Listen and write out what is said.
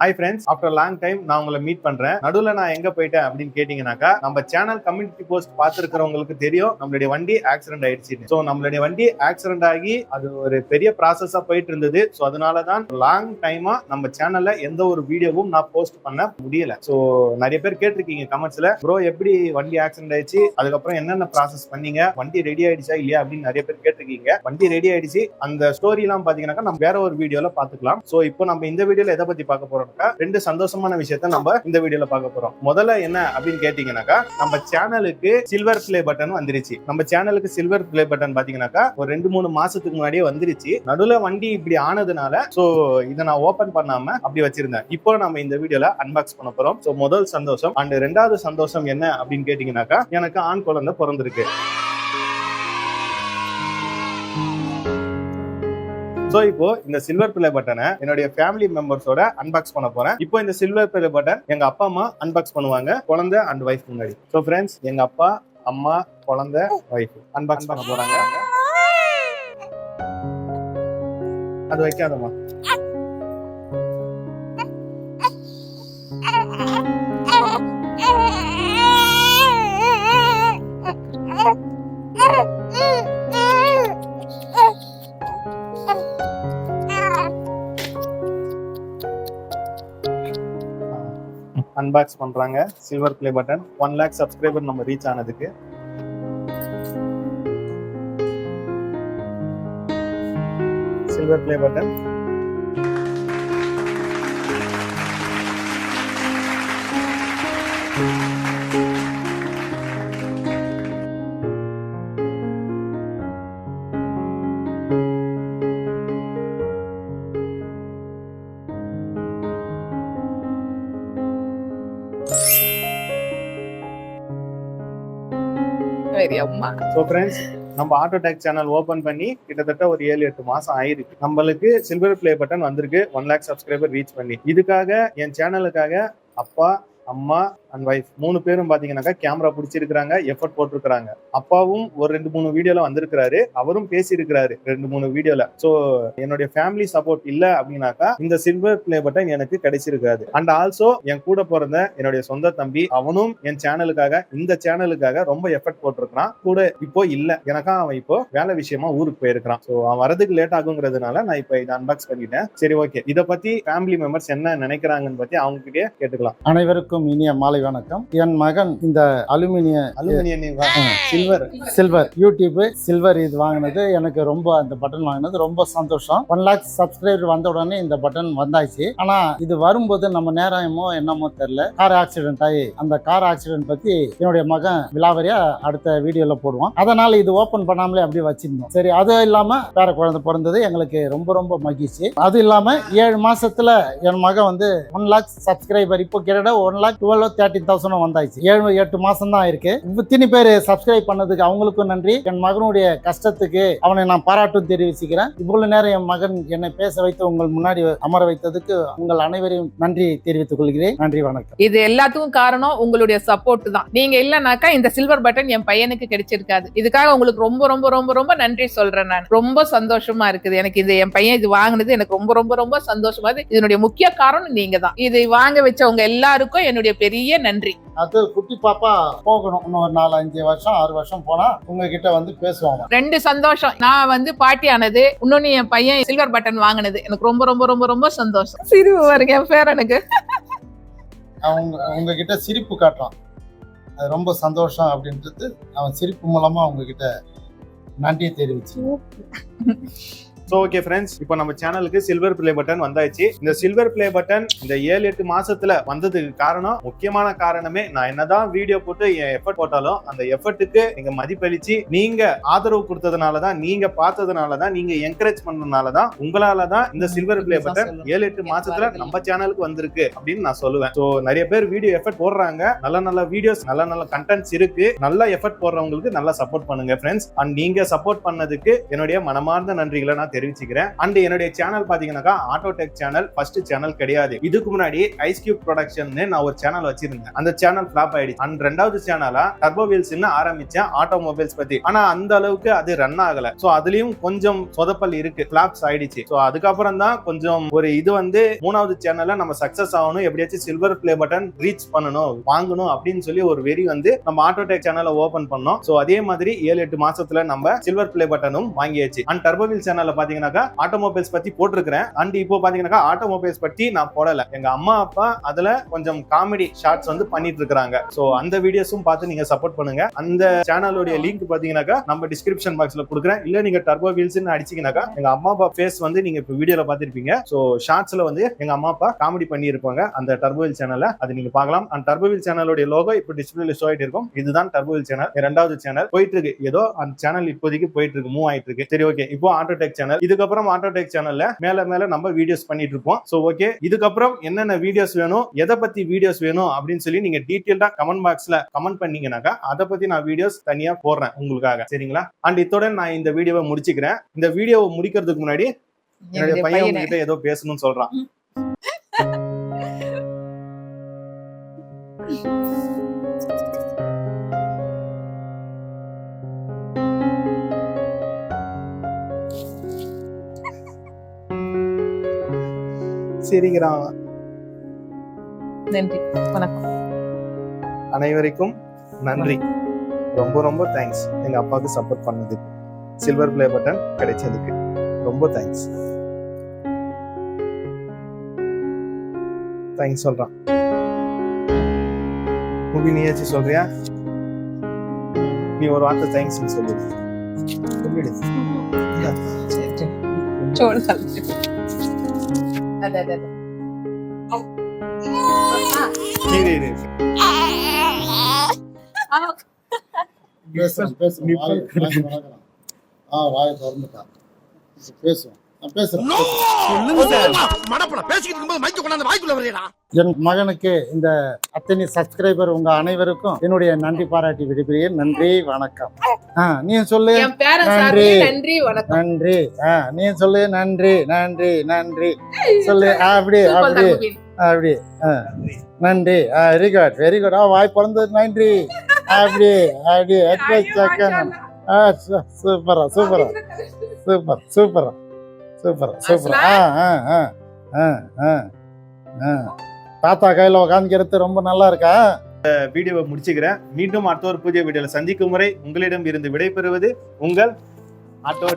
Hi friends after long time நான் உங்களை meet பண்றேன். நடுவில் நான் எங்க போயிட்டேன் அப்படின்னு கேட்டீங்கன்னாக்கா நம்ம சேனல் கம்யூனிட்டி போஸ்ட் பார்த்துருக்கிறவங்களுக்கு தெரியும். நம்மளுடைய வண்டி ஆக்சிடென்ட் ஆயிடுச்சு ஸோ நம்மளுடைய வண்டி ஆக்சிடென்ட் ஆகி அது ஒரு பெரிய ப்ராசஸா போயிட்டு இருந்தது. ஸோ அதனால தான் லாங் டைமா நம்ம சேனல்ல எந்த ஒரு வீடியோவும் நான் போஸ்ட் பண்ண முடியல. ஸோ நிறைய பேர் கேட்டிருக்கீங்க கமெண்ட்ஸ்ல ப்ரோ எப்படி வண்டி ஆக்சிடென்ட் ஆயிடுச்சு? அதுக்கப்புறம் என்னென்ன ப்ராசஸ் பண்ணீங்க? வண்டி ரெடி ஆயிடுச்சா இல்லையா? அப்படின்னு நிறைய பேர் கேட்டிருக்கீங்க. வண்டி ரெடி ஆயிடுச்சு. அந்த ஸ்டோரி எல்லாம் பாத்தீங்கன்னாக்கா நம்ம வேற ஒரு வீடியோல பாத்துக்கலாம் ஸோ இப்போ நம்ம இந்த வீடியோல எதை பத்தி பார்க்க பண்றவங்க ரெண்டு சந்தோஷமான விஷயத்த நம்ம இந்த வீடியோல பார்க்க போறோம். முதல்ல என்ன அப்படின்னு கேட்டீங்கன்னாக்கா நம்ம சேனலுக்கு சில்வர் பிளே பட்டன் வந்துருச்சு. நம்ம சேனலுக்கு சில்வர் பிளே பட்டன் பாத்தீங்கன்னாக்கா ஒரு ரெண்டு மூணு மாசத்துக்கு முன்னாடியே வந்துருச்சு. நடுவுல வண்டி இப்படி ஆனதுனால சோ இதை நான் ஓபன் பண்ணாம அப்படி வச்சிருந்தேன். இப்போ நம்ம இந்த வீடியோல அன்பாக்ஸ் பண்ண போறோம். சோ முதல் சந்தோஷம் அண்ட் ரெண்டாவது சந்தோஷம் என்ன அப்படின்னு கேட்டீங்கன்னாக்கா எனக்கு ஆண் குழந்தை பிறந்திருக்கு. சோ இப்போ இந்த சில்வர் பிளே பட்டனை என்னுடைய ஃபேமிலி மெம்பர்ஸோட அன்பாக்ஸ் பண்ண போறேன். இப்போ இந்த சில்வர் பிளே பட்டன் எங்க அப்பா அம்மா அன்பாக்ஸ் பண்ணுவாங்க. குழந்தை அண்ட் ஒய்ஃப் முன்னாடி. சோ ஃப்ரெண்ட்ஸ் எங்க அப்பா அம்மா குழந்தை ஒய்ஃப் அன்பாக்ஸ் பண்ண போறாங்க. அது வைக்காதம்மா. அன்பாக்ஸ் பண்றாங்க. Silver play button one lakh subscriber நம்ம ரீச் ஆனதுக்கு. சில்வர் பிளே பட்டன் சரி அம்மா. ஸோ ஃப்ரெண்ட்ஸ் நம்ம ஆட்டோ டேக் சேனல் ஓபன் பண்ணி கிட்டத்தட்ட ஒரு ஏழு எட்டு மாசம் ஆயிருக்கு. நம்மளுக்கு சில்வர் பிளே பட்டன் வந்திருக்கு. ஒன் லேக் சப்ஸ்கிரைபர் ரீச் பண்ணி. இதுக்காக என் சேனலுக்காக அப்பா அம்மா அண்ட் ஒய்ஃப் மூணு பேரும் பாத்தீங்கன்னாக்கா கேமரா பிடிச்சிருக்கிறாங்க எஃபர்ட் போட்டிருக்கிறாங்க. அப்பாவும் ஒரு ரெண்டு மூணு வீடியோல வந்திருக்கிறாரு அவரும் பேசியிருக்கிறாரு ரெண்டு மூணு வீடியோல சோ என்னுடைய ஃபேமிலி சப்போர்ட் இல்ல அப்படின்னாக்கா இந்த சில்வர் பிளே பட்டன் எனக்கு கிடைச்சிருக்காது. அண்ட் ஆல்சோ என் கூட பிறந்த என்னுடைய சொந்த தம்பி அவனும் என் சேனலுக்காக இந்த சேனலுக்காக ரொம்ப எஃபர்ட் போட்டிருக்கிறான். கூட இப்போ இல்ல. எனக்கா அவன் இப்போ வேலை விஷயமா ஊருக்கு போயிருக்கிறான். சோ அவன் வரதுக்கு லேட் ஆகுங்கிறதுனால நான் இப்போ இதை அன்பாக்ஸ் பண்ணிட்டேன். சரி ஓகே இதை பத்தி ஃபேமிலி மெம்பர்ஸ் என்ன நினைக்கிறாங்கன்னு பத்தி அவங்க கிட்டே கேட்டுக்கலாம். அனைவருக்கும் இனிய மாலை வணக்கம். என் மகன் இந்த அலுமினிய aluminium silver silver YouTube silver இது வாங்கினது. எனக்கு ரொம்ப அந்த பட்டன் வாங்கினது. ரொம்ப சந்தோஷம். ஒன் லேக் சப்ஸ்கிரைபர் வந்த உடனே இந்த பட்டன் வந்தாச்சு. ஆனா இது வரும்போது நம்ம நேரமோ என்னமோ தெரியல. கார் ஆக்சிடென்ட் ஆகி அந்த கார் ஆக்சிடென்ட் பத்தி என்னுடைய மகன் விலாவரியா அடுத்த வீடியோல போடுவான். அதனால இது ஓபன் பண்ணாமலே அப்படியே வச்சிருந்தோம். சரி அது இல்லாம பேர குழந்தை பிறந்தது. எங்களுக்கு ரொம்ப ரொம்ப மகிழ்ச்சி. அது இல்லாம ஏழு மாசத்துல என் மகன் வந்து ஒன் லேக் சப்ஸ்கிரைபர் இப்போ கிட்டத்தட்ட one lakh twelve thirteen thousand வந்தாச்சு. ஏழு எட்டு மாசம் தான் இருக்கு. இத்தனை பேர் சப்ஸ்கிரைப் பண்ணதுக்கு அவங்களுக்கும் நன்றி. என் மகனுடைய கஷ்டத்துக்கு அவனை நான் பாராட்டும் தெரிவிச்சுக்கிறேன். இவ்வளவு நேரம் என் மகன் என்னை பேச வைத்து உங்கள் முன்னாடி அமர வைத்ததுக்கு உங்கள் அனைவரையும் நன்றி தெரிவித்துக் கொள்கிறேன். நன்றி வணக்கம். இது எல்லாத்துக்கும் காரணம் உங்களுடைய சப்போர்ட் தான். நீங்க இல்லைனாக்கா இந்த சில்வர் பட்டன் என் பையனுக்கு கிடைச்சிருக்காது. இதுக்காக உங்களுக்கு ரொம்ப ரொம்ப ரொம்ப ரொம்ப நன்றி சொல்றேன் நான். ரொம்ப சந்தோஷமா இருக்குது. எனக்கு இது என் பையன் இது வாங்கினது எனக்கு ரொம்ப ரொம்ப ரொம்ப சந்தோஷமா இருக்கு. இதனுடைய முக்கிய காரணம் நீங்க தான் இதை வாங்க வச்சவங்க எல்லாருக்கும் என்னுடைய பெரிய நன்றி. அது குட்டி பாப்பா போகணும் இன்னும் ஒரு நாலு அஞ்சு வருஷம் ஆறு வருஷம் போனா உங்ககிட்ட வந்து பேசுவாங்க. ரெண்டு சந்தோஷம். நான் வந்து பாட்டி ஆனது இன்னொன்னு என் பையன் சில்வர் பட்டன் வாங்கினது. எனக்கு ரொம்ப ரொம்ப ரொம்ப ரொம்ப சந்தோஷம். சிரிப்பு வருங்க என் பேர் எனக்கு. அவங்க உங்ககிட்ட சிரிப்பு காட்டுறான். அது ரொம்ப சந்தோஷம் அப்படின்றது அவன் சிரிப்பு மூலமா உங்ககிட்ட நன்றி தெரிவிச்சு. ஸோ ஓகே ஃப்ரெண்ட்ஸ் இப்போ நம்ம சேனலுக்கு சில்வர் பிளே பட்டன் வந்தாச்சு. இந்த சில்வர் பிளே பட்டன் இந்த ஏழு எட்டு மாசத்துல வந்ததுக்கு காரணம் முக்கியமான காரணமே நான் என்னதான் வீடியோ போட்டு என் எஃபர்ட் போட்டாலும் அந்த எஃபர்ட்டுக்கு நீங்க மதிப்பளிச்சு நீங்க ஆதரவு கொடுத்ததுனால தான் நீங்க பார்த்ததுனால தான் நீங்க என்கரேஜ் பண்ணதுனால தான் உங்களால தான் இந்த சில்வர் பிளே பட்டன் ஏழு எட்டு மாசத்துல நம்ம சேனலுக்கு வந்திருக்கு அப்படின்னு நான் சொல்லுவேன். ஸோ நிறைய பேர் வீடியோ எஃபர்ட் போடுறாங்க. நல்ல நல்ல வீடியோஸ் நல்ல நல்ல கண்டென்ட்ஸ் இருக்கு. நல்ல எஃபர்ட் போடுறவங்களுக்கு நல்லா சப்போர்ட் பண்ணுங்க ஃப்ரெண்ட்ஸ் அண்ட் நீங்க சப்போர்ட் பண்ணதுக்கு என்னுடைய மனமார்ந்த நன்றிகளை நான் தெரிவிச்சுக்கிறேன். அண்ட் என்னுடைய சேனல் பாத்தீங்கன்னாக்கா ஆட்டோடெக் சேனல் ஃபர்ஸ்ட் சேனல் கிடையாது. இதுக்கு முன்னாடி ஐஸ் கியூப் ப்ரொடக்ஷன் நான் ஒரு சேனல் வச்சிருந்தேன். அந்த சேனல் ஃபிளாப் ஆயிடுச்சு. அண்ட் ரெண்டாவது சேனலா டர்போ வீல்ஸ் ஆரம்பிச்சேன் ஆட்டோமொபைல்ஸ் பத்தி. ஆனா அந்த அளவுக்கு அது ரன் ஆகல. சோ அதுலயும் கொஞ்சம் சொதப்பல் இருக்கு ஃபிளாப்ஸ் ஆயிடுச்சு. சோ அதுக்கப்புறம் தான் கொஞ்சம் ஒரு இது வந்து மூணாவது சேனல்ல நம்ம சக்சஸ் ஆகணும் எப்படியாச்சும் சில்வர் பிளே பட்டன் ரீச் பண்ணணும் வாங்கணும் அப்படின்னு சொல்லி ஒரு வெறி வந்து நம்ம ஆட்டோடெக் சேனலை ஓபன் பண்ணோம். சோ அதே மாதிரி ஏழு எட்டு மாசத்துல நம்ம சில்வர் பிளே பட்டனும் வாங்கியாச்சு. அண்ட் டர்போவில் சேனல்ல பாத்தீங்கன்னாக்கா ஆட்டோமொபைல்ஸ் பத்தி போட்டிருக்கிறேன். அண்ட் இப்போ பாத்தீங்கன்னாக்கா ஆட்டோமொபைல்ஸ் பத்தி நான் போடல. எங்க அம்மா அப்பா அதுல கொஞ்சம் காமெடி ஷார்ட்ஸ் வந்து பண்ணிட்டு இருக்காங்க சோ அந்த வீடியோஸும் பார்த்து நீங்க சப்போர்ட் பண்ணுங்க. அந்த சேனலுடைய லிங்க் பாத்தீங்கன்னாக்கா நம்ம டிஸ்கிரிப்ஷன் பாக்ஸ்ல கொடுக்குறேன். இல்ல நீங்க டர்போ வீல்ஸ் அடிச்சீங்கன்னாக்கா எங்க அம்மா அப்பா ஃபேஸ் வந்து நீங்க இப்போ வீடியோல பாத்திருப்பீங்க சோ ஷார்ட்ஸ்ல வந்து எங்க அம்மா அப்பா காமெடி பண்ணி இருப்பாங்க அந்த டர்போவில் சேனல்ல அது நீங்க பார்க்கலாம். அந்த டர்போவில் சேனலுடைய லோகோ இப்போ டிஸ்பிளேல ஷோ ஆயிட்டு இருக்கும். இதுதான் டர்போவில் சேனல் ரெண்டாவது சேனல் போயிட்டு இருக்கு ஏதோ அந்த சேனல் இப்போதைக்கு போயிட்டு இருக்கு மூவ் ஆயிட்டு இருக்கு சரி ஓகே இப்போ ஆட்டோடெக் சேனல் இதுக்கப்புறம் ஆட்டோடெக் சேனல்ல மேல மேல நம்ம வீடியோஸ் பண்ணிட்டு இருப்போம் சோ ஓகே இதுக்கப்புறம் என்னென்ன வீடியோஸ் வேணும் எதை பத்தி வீடியோஸ் வேணும் அப்படின்னு சொல்லி நீங்க டீட்டெயில்டா கமெண்ட் பாக்ஸ்ல கமெண்ட் பண்ணீங்கன்னாக்கா அதை பத்தி நான் வீடியோஸ் தனியா போடுறேன் உங்களுக்காக. சரிங்களா? அண்ட் இத்துடன் நான் இந்த வீடியோவை முடிச்சுக்கிறேன். இந்த வீடியோவை முடிக்கிறதுக்கு முன்னாடி என்னுடைய பையனை உங்ககிட்ட ஏதோ பேசணும்னு சொல்றான். சிரிக்கிறான் நன்றி. வணக்கம். அனைவருக்கும் நன்றி. ரொம்ப ரொம்ப தேங்க்ஸ் எங்க அப்பாவுக்கு சப்போர்ட் பண்ணதுக்கு சில்வர் பிளே பட்டன் கிடைச்சதுக்கு. ரொம்ப தேங்க்ஸ் தேங்க்ஸ் சொல்றான். முபி நீயாச்சும் சொல்றியா? நீ ஒரு வார்த்தை தேங்க்ஸ் சொல்லு. சொல்லிடு. சாப்பிட்டு. அது, அது, அது. இரு, இரு, இரு. பேசுறேன் பேசுறேன் நீ வாய் பேசு. வாய் வளர்க்குறான். ஆ வாயை திறந்துட்டான் பேசுவோம் என் மகனுக்கு இந்த அத்தனை சப்ஸ்கிரைபர் உங்க அனைவருக்கும் என்னுடைய நன்றி பாராட்டி விடுகிறேன். நன்றி வணக்கம். ஆ நீ சொல்லு. நன்றி. நன்றி வணக்கம். நன்றி. ஆ நீ சொல்லு. நன்றி நன்றி நன்றி. சொல்லு. ஆ, அப்படி சூப்பர் அப்படி. அப்படி ஆ. நன்றி. ஆ வெரி குட் வெரி குட் ஆ வாய் பிறந்தது நன்றி. அப்படி அப்படி. அட்வைஸ் செகண்ட் ஆ சூ- சூப்பரா சூப்பரா. சூப்பர் சூப்பரா. Super super. ஆ ஆ ஆ ஆ ஆ ஆ. தாத்தா கையில உட்காந்துக்கிறது ரொம்ப நல்லா இருக்கா? வீடியோவை முடிச்சுக்கிறேன். மீண்டும் அடுத்த ஒரு புதிய வீடியோல சந்திக்கும் முறை உங்களிடம் இருந்து விடைபெறுவது உங்கள் ஆட்டோ